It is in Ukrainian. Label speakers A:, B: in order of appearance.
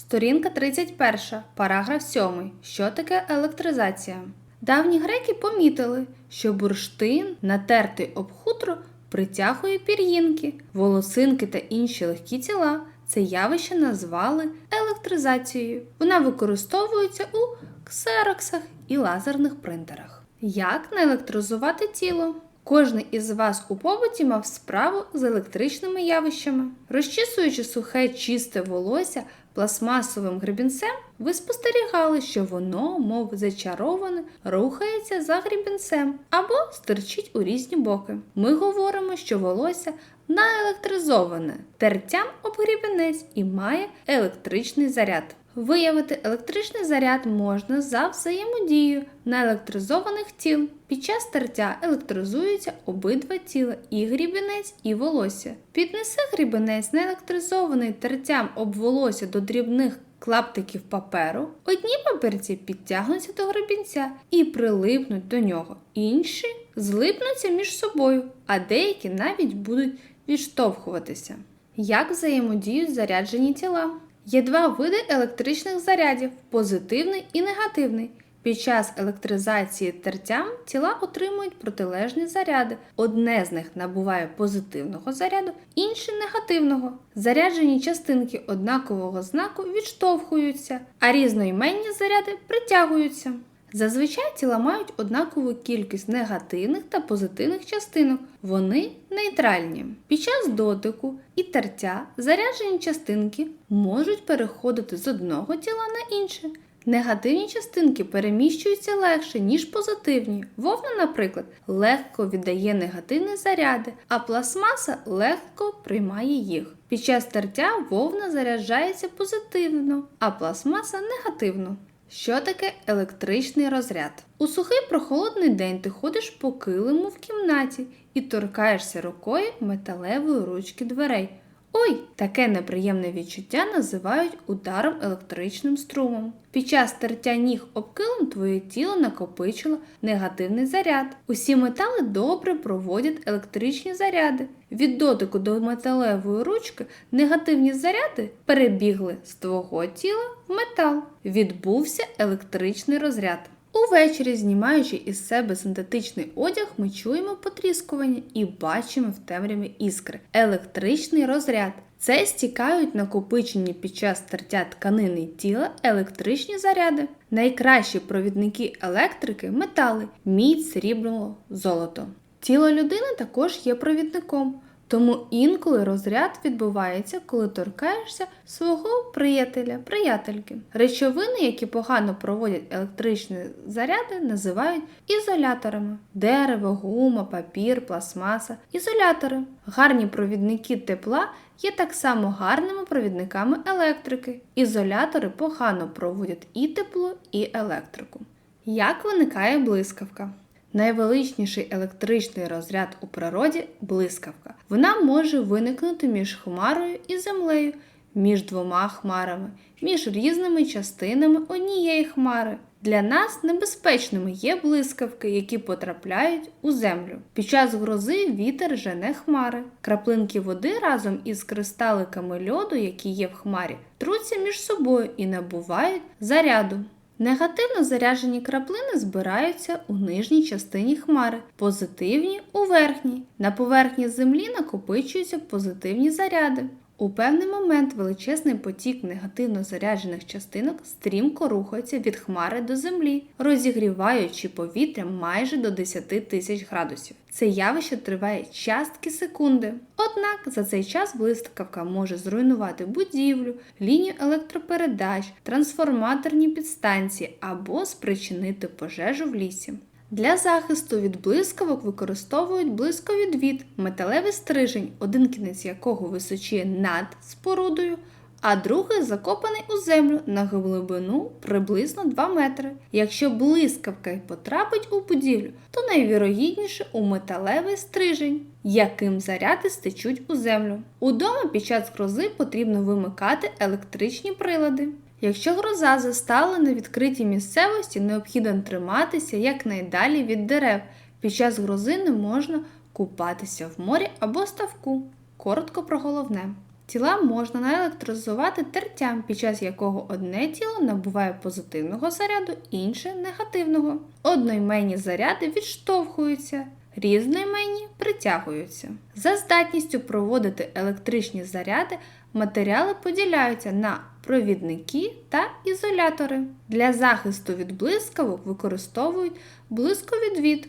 A: Сторінка 31, параграф 7. Що таке електризація? Давні греки помітили, що бурштин, натертий об хутро, притягує пір'їнки, волосинки та інші легкі тіла. Це явище назвали електризацією. Вона використовується у ксероксах і лазерних принтерах. Як наелектризувати тіло? Кожен із вас у побуті мав справу з електричними явищами. Розчісуючи сухе чисте волосся пластмасовим гребінцем, ви спостерігали, що воно, мов зачароване, рухається за гребінцем або стирчить у різні боки. Ми говоримо, що волосся наелектризоване тертям об гребінець і має електричний заряд. Виявити електричний заряд можна за взаємодією наелектризованих тіл. Під час тертя електризуються обидва тіла і грібінець, і волосся. Піднеси грібінець наелектризований тертям об волосся до дрібних клаптиків паперу. Одні папірці підтягнуться до гребінця і прилипнуть до нього, інші злипнуться між собою, а деякі навіть будуть відштовхуватися. Як взаємодіють заряджені тіла? Є два види електричних зарядів позитивний і негативний. Під час електризації тертям тіла отримують протилежні заряди. Одне з них набуває позитивного заряду, інше негативного. Заряджені частинки однакового знаку відштовхуються, а різноіменні заряди притягуються. Зазвичай тіла мають однакову кількість негативних та позитивних частинок. Вони нейтральні. Під час дотику і тертя заряджені частинки можуть переходити з одного тіла на інше. Негативні частинки переміщуються легше, ніж позитивні. Вовна, наприклад, легко віддає негативні заряди, а пластмаса легко приймає їх. Під час тертя вовна заряджається позитивно, а пластмаса негативно. Що таке електричний розряд? У сухий прохолодний день ти ходиш по килиму в кімнаті і торкаєшся рукою металевої ручки дверей. Ой, таке неприємне відчуття називають ударом електричним струмом. Під час тертя ніг об килим твоє тіло накопичило негативний заряд. Усі метали добре проводять електричні заряди. Від дотику до металевої ручки негативні заряди перебігли з твого тіла в метал. Відбувся електричний розряд. Увечері, знімаючи із себе синтетичний одяг, ми чуємо потріскування і бачимо в темряві іскри. Електричний розряд. Це стікають накопичені під час тертя тканини тіла електричні заряди. Найкращі провідники електрики метали мідь, срібло, золото. Тіло людини також є провідником. Тому інколи розряд відбувається, коли торкаєшся свого приятеля, приятельки. Речовини, які погано проводять електричні заряди, називають ізоляторами: дерево, гума, папір, пластмаса. Ізолятори. Гарні провідники тепла є так само гарними провідниками електрики. Ізолятори погано проводять і тепло, і електрику. Як виникає блискавка? Найвеличніший електричний розряд у природі блискавка. Вона може виникнути між хмарою і землею, між двома хмарами, між різними частинами однієї хмари. Для нас небезпечними є блискавки, які потрапляють у землю. Під час грози вітер жене хмари. Краплинки води разом із кристаликами льоду, які є в хмарі, труться між собою і набувають заряду. Негативно заряджені краплини збираються у нижній частині хмари, позитивні у верхній. На поверхні землі накопичуються позитивні заряди. У певний момент величезний потік негативно заряджених частинок стрімко рухається від хмари до землі, розігріваючи повітря майже до 10 тисяч градусів. Це явище триває частки секунди. Однак за цей час блискавка може зруйнувати будівлю, лінію електропередач, трансформаторні підстанції або спричинити пожежу в лісі. Для захисту від блискавок використовують блисковідвід, металевий стрижень, один кінець якого височіє над спорудою, а другий закопаний у землю на глибину приблизно 2 метри. Якщо блискавка й потрапить у будівлю, то найвірогідніше у металевий стрижень, яким заряди стечуть у землю. Удома під час грози потрібно вимикати електричні прилади. Якщо гроза застала на відкритій місцевості, необхідно триматися якнайдалі від дерев. Під час грози не можна купатися в морі або ставку. Коротко про головне. Тіла можна наелектризувати тертям, під час якого одне тіло набуває позитивного заряду, інше негативного. Одноіменні заряди відштовхуються, різноіменні притягуються. За здатністю проводити електричні заряди матеріали поділяються на провідники та ізолятори. Для захисту від блискавок використовують блисковідвід.